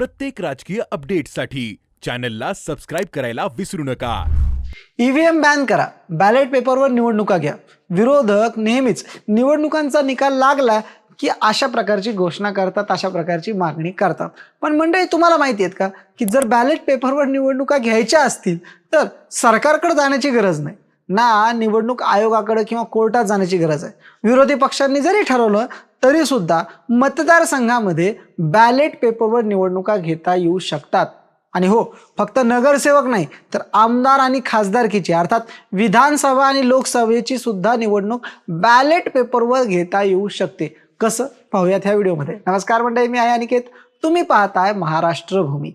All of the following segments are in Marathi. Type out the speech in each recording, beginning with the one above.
प्रत्येक राजकीय अपडेटसाठी चॅनलला सबस्क्राईब करायला विसरू नका. ईव्हीएम बॅन करा. बॅलेट पेपरवर निवडणुका घ्या. विरोधक नेहमीच निवडणुकांचा निकाल लागला की अशा प्रकारची घोषणा करतात अशा प्रकारची मागणी करतात. पण मंडळी तुम्हाला माहिती आहेत का? की जर बॅलेट पेपरवर निवडणुका घ्यायच्या असतील तर सरकारकडे जाण्याची गरज नाही. ना निवडणूक आयोगाकडे किंवा कोर्टात जाण्याची गरज आहे. विरोधी पक्षांनी जरी ठरवलं तरी सुद्धा मतदारसंघामध्ये बॅलेट पेपरवर निवडणुका घेता येऊ शकतात. आणि हो फक्त नगरसेवक नाही तर आमदार आणि खासदारकीची अर्थात विधानसभा आणि लोकसभेची सुद्धा निवडणूक बॅलेट पेपरवर घेता येऊ शकते. कसं? पाहूयात ह्या व्हिडिओमध्ये. नमस्कार मंडळी मी आहे अनिकेत. तुम्ही पाहताय महाराष्ट्र भूमी.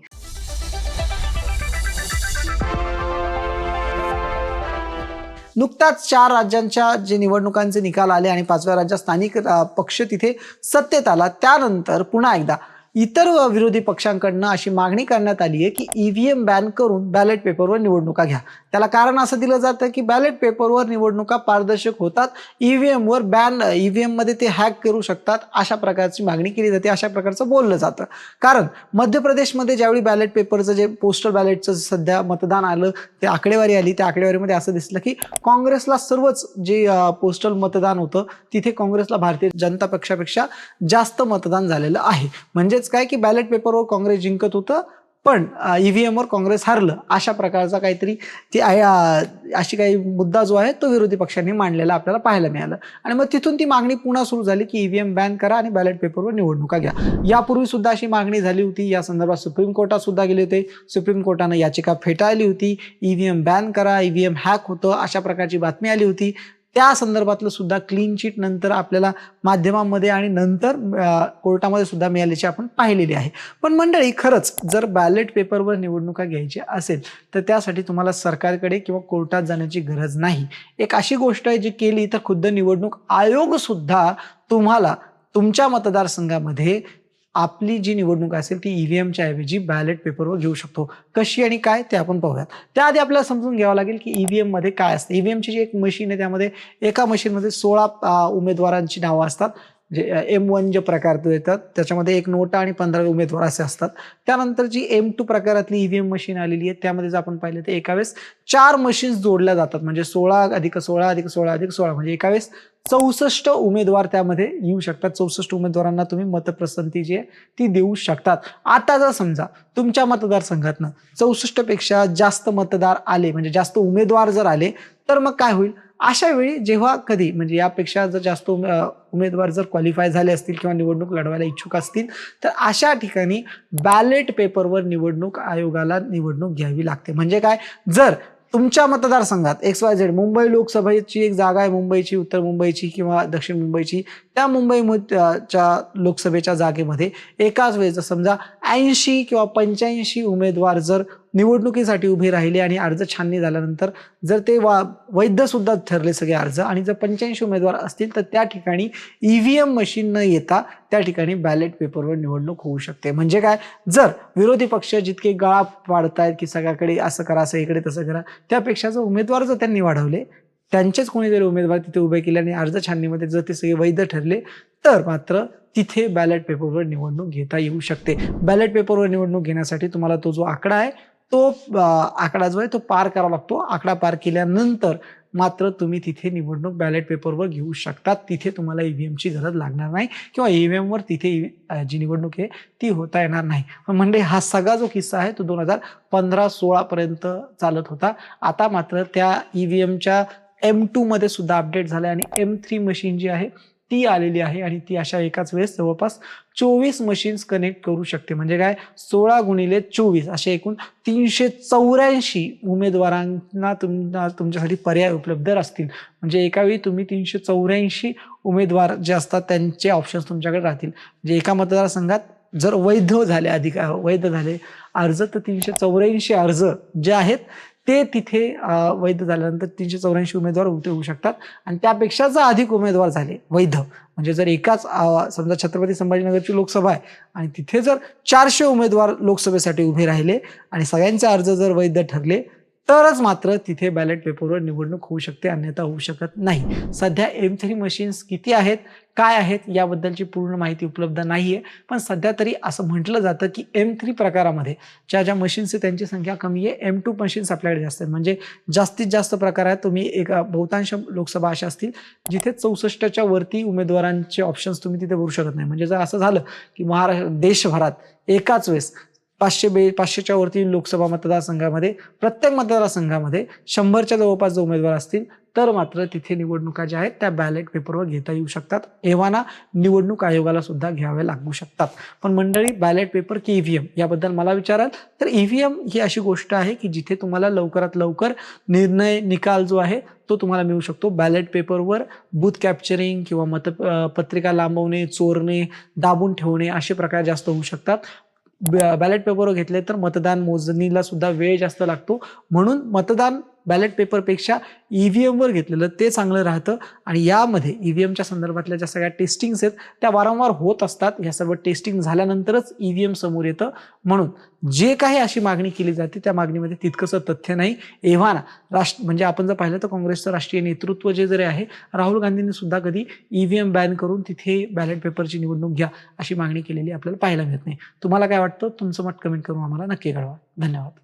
नुकताच चार राज्यांच्या जे निवडणुकांचे निकाल आले आणि पाचव्या राज्यात स्थानिक पक्ष तिथे सत्तेत आला. त्यानंतर पुन्हा एकदा इतर विरोधी पक्षांकडनं अशी मागणी करण्यात आली आहे की ईव्हीएम बॅन करून बॅलेट पेपरवर निवडणुका घ्या. त्याला कारण असं दिलं जातं की बॅलेट पेपरवर निवडणुका पारदर्शक होतात ईव्हीएम एमवर बॅन ई व्ही एममध्ये ते हॅक करू शकतात अशा प्रकारची मागणी केली जाते अशा प्रकारचं बोललं जातं. कारण मध्य प्रदेशमध्ये ज्यावेळी बॅलेट पेपरचं जे पोस्टल बॅलेटचं सध्या मतदान आलं ते आकडेवारी आली त्या आकडेवारीमध्ये असं दिसलं की काँग्रेसला सर्वच जे पोस्टल मतदान होतं तिथे काँग्रेसला भारतीय जनता पक्षापेक्षा जास्त मतदान झालेलं आहे. म्हणजेच काय की बॅलेट पेपरवर काँग्रेस जिंकत होतं पण ईव्हीएमवर काँग्रेस हारलं. अशा प्रकारचा काहीतरी ती अशी काही मुद्दा जो आहे तो विरोधी पक्षांनी मांडलेला आपल्याला पाहायला मिळालं. आणि मग तिथून ती मागणी पुन्हा सुरू झाली की ईव्हीएम बॅन करा आणि बॅलेट पेपरवर निवडणुका घ्या. यापूर्वी सुद्धा अशी मागणी झाली होती. या संदर्भात सुप्रीम कोर्टात सुद्धा गेले होते. सुप्रीम कोर्टानं याचिका फेटाळली होती. ईव्हीएम बॅन करा. ईव्हीएम हॅक होतं. अशा प्रकारची बातमी आली होती. त्या संदर्भातलं सुद्धा क्लीन चिट नंतर आपल्याला माध्यमांमध्ये आणि नंतर कोर्टामध्ये सुद्धा मिळाल्याची आपण पाहिलेली आहे. पण मंडळी खरंच जर बॅलेट पेपरवर निवडणुका घ्यायची असेल तर त्यासाठी तुम्हाला सरकारकडे किंवा कोर्टात जाण्याची गरज नाही. एक अशी गोष्ट आहे जी केली तर खुद्द निवडणूक आयोग सुद्धा तुम्हाला तुमच्या मतदारसंघामध्ये आपली जी निवडणूक असेल ती ईव्हीएमच्या ऐवजी बॅलेट पेपरवर घेऊ शकतो. कशी आणि काय ते आपण पाहूयात. त्याआधी आपल्याला समजून घ्यावं लागेल की ईव्हीएममध्ये काय असतं. ईव्हीएमची जी एक मशीन आहे त्यामध्ये एका मशीनमध्ये सोळा उमेदवारांची नावं असतात. जे एम वन जे प्रकार तो येतात त्याच्यामध्ये एक नोटा आणि पंधरा उमेदवार असे असतात. त्यानंतर जी एम टू प्रकारातली ईव्हीएम मशीन आलेली आहे त्यामध्ये जर आपण पाहिलं तर एका वेळेस चार मशीन्स जोडल्या जातात. म्हणजे सोळा अधिक सोळा अधिक सोळा अधिक सोळा म्हणजे एका वेळेस चौसष्ट उमेदवार त्यामध्ये येऊ शकतात. चौसष्ट उमेदवारांना तुम्ही मतप्रसंती जी आहे ती देऊ शकतात. आता जर समजा तुमच्या मतदारसंघातनं चौसष्टपेक्षा जास्त मतदार आले म्हणजे जास्त उमेदवार जर आले तर मग काय होईल? अशा वेळी जेव्हा कधी म्हणजे यापेक्षा जर जास्त उमे- उमेदवार जर क्वालिफाय झाले असतील किंवा निवडणूक लढवायला इच्छुक असतील तर अशा ठिकाणी बॅलेट पेपरवर निवडणूक आयोगाला निवडणूक घ्यावी लागते. म्हणजे काय? जर तुमच्या मतदारसंघात एक्स वाय झेड मुंबई लोकसभेची एक जागा आहे मुंबईची उत्तर मुंबईची किंवा दक्षिण मुंबईची त्या मुंबई च्या लोकसभेच्या जागेमध्ये एकाच वेळेस समजा ऐंशी किंवा पंच्याऐंशी उमेदवार जर निवडणुकीसाठी उभे राहिले आणि अर्ज छाननी झाल्यानंतर जर ते वा वैधसुद्धा ठरले सगळे अर्ज आणि जर पंच्याऐंशी उमेदवार असतील तर त्या ठिकाणी ई व्ही एम मशीन न येता त्या ठिकाणी बॅलेट पेपरवर निवडणूक होऊ शकते. म्हणजे काय? जर विरोधी पक्ष जितके गळा पाडतायत की सगळ्याकडे असं करा असं इकडे तसं करा त्यापेक्षा जर उमेदवार जर त्यांनी वाढवले त्यांचेच कोणीतरी उमेदवार तिथे उभे केले आणि अर्ज छाननीमध्ये जर ते सगळे वैध ठरले तर मात्र तिथे बॅलेट पेपरवर निवडणूक घेता येऊ शकते. बॅलेट पेपरवर निवडणूक घेण्यासाठी तुम्हाला तो जो आकडा आहे तो आकडा जो आहे तो पार करावा लागतो. आकडा पार केल्यानंतर मात्र तुम्ही तिथे निवडणूक बॅलेट पेपरवर घेऊ शकतात. तिथे तुम्हाला ईव्हीएमची गरज लागणार नाही किंवा ईव्हीएमवर तिथे जी निवडणूक आहे ती होता येणार नाही. म्हणजे हा सगळा जो किस्सा आहे तो दोन हजार पंधरा सोळापर्यंत चालत होता. आता मात्र त्या ईव्हीएमच्या एम टूमध्ये सुद्धा अपडेट झालं आणि एम थ्री मशीन जी आहे ती आलेली आहे आणि ती अशा एकाच वेळेस जवळपास चोवीस मशीन्स कनेक्ट करू शकते. म्हणजे काय? सोळा गुणिले चोवीस असे एकूण तीनशे चौऱ्याऐंशी उमेदवारांना तुम तुमच्यासाठी पर्याय उपलब्ध असतील. म्हणजे एका वेळी तुम्ही तीनशे चौऱ्याऐंशी उमेदवार जे असतात त्यांचे ऑप्शन्स तुमच्याकडे राहतील. म्हणजे एका मतदारसंघात जर वैध झाले अधिक वैध झाले अर्ज तर तीनशे चौऱ्याऐंशी अर्ज जे आहेत ते तिथे वैध झाल्यानंतर तीनशे चौऱ्याऐंशी उमेदवार उभे होऊ शकतात. आणि त्यापेक्षा जर अधिक उमेदवार झाले वैध. म्हणजे जर एकाच समजा छत्रपती संभाजीनगरची लोकसभा आहे आणि तिथे जर चारशे उमेदवार लोकसभेसाठी उभे राहिले आणि सगळ्यांचे अर्ज जर वैध ठरले तरच मात्र तिथे बॅलेट पेपरवर निवडणूक होऊ शकते अन्यथा होऊ शकत नाही. सध्या एम थ्री मशीन्स किती आहेत काय आहेत याबद्दलची पूर्ण माहिती उपलब्ध नाही आहे पण सध्या तरी असं म्हटलं जातं की एम थ्री प्रकारामध्ये ज्या ज्या मशीन्स आहे त्यांची संख्या कमी आहे. एम टू मशीन्स आपल्याकडे जास्त आहेत. म्हणजे जास्तीत जास्त प्रकार आहेत. तुम्ही एक बहुतांश लोकसभा अशा असतील जिथे चौसष्टच्या वरती उमेदवारांचे ऑप्शन्स तुम्ही तिथे भरू शकत नाही. म्हणजे जर असं झालं की महाराष्ट्र देशभरात एकाच वेळेस पाचशे बे पाचशेच्या वरती लोकसभा मतदारसंघामध्ये प्रत्येक मतदारसंघामध्ये शंभरच्या जवळपास जर उमेदवार असतील तर मात्र तिथे निवडणुका ज्या आहेत त्या बॅलेट पेपरवर घेता येऊ शकतात. एव्हाना निवडणूक आयोगाला सुद्धा घ्याव्या लागू शकतात. पण मंडळी बॅलेट पेपर की ईव्हीएम याबद्दल मला विचाराल. तर ईव्हीएम ही अशी गोष्ट आहे की जिथे तुम्हाला लवकरात लवकर निर्णय निकाल जो आहे तो तुम्हाला मिळू शकतो. बॅलेट पेपरवर बूथ कॅप्चरिंग किंवा मत पत्रिका लांबवणे चोरणे दाबून ठेवणे असे प्रकार जास्त होऊ शकतात. बॅलेट पेपरवर घेतले तर मतदान मोजणीला सुद्धा वेळ जास्त लागतो. म्हणून मतदान बॅलेट पेपरपेक्षा ई व्ही एमवर घेतलेलं ते चांगलं राहतं. आणि यामध्ये ई व्ही एमच्या संदर्भातल्या ज्या सगळ्या टेस्टिंग्स आहेत त्या वारंवार होत असतात. ह्या सर्व टेस्टिंग झाल्यानंतरच ई व्ही एम समोर येतं. म्हणून जे काही अशी मागणी केली जाते त्या मागणीमध्ये तितकंसं तथ्य नाही. एव्हाना राष्ट्र म्हणजे आपण जर पाहिलं तर काँग्रेसचं राष्ट्रीय नेतृत्व जे जरी आहे राहुल गांधींनी सुद्धा कधी ई व्ही एम बॅन करून तिथे बॅलेट पेपरची निवडणूक घ्या अशी मागणी केलेली आपल्याला पाहायला मिळत नाही. तुम्हाला काय वाटतं? तुमचं मत कमेंट करून आम्हाला नक्की कळवा. धन्यवाद.